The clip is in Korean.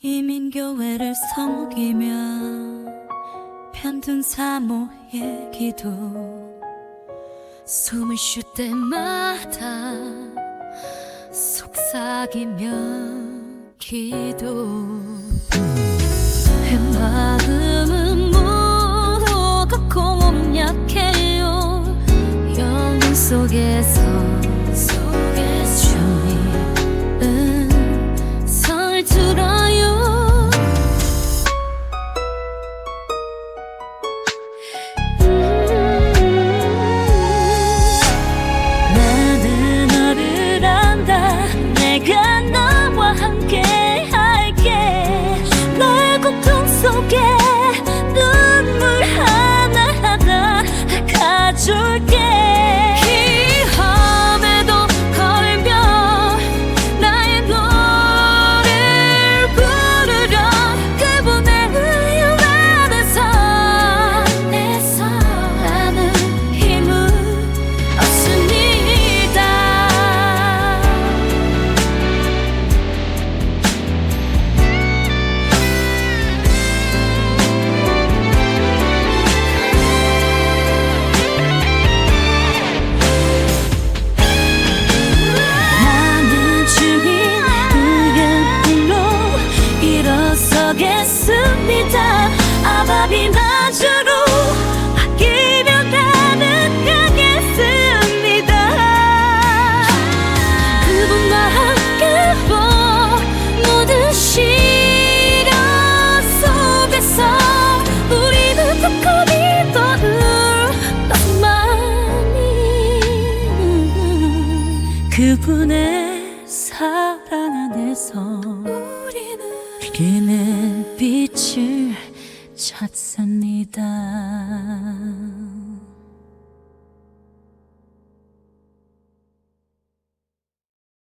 이민교회를 섬기며 편든 사모의 기도. 숨을 쉴 때마다 속삭이며 기도. 내 마음은 무더가 공약해요. 영혼 속에서 주님은 설 들어 일어서겠습니다. 아바비 아끼며 나는 가겠습니다. 그분과 함께 보 모든 시련 속에서 우리는 두꺼비 떠을 너만이 그분의 사랑 안에서 우리는 그는 빛을 찾습니다.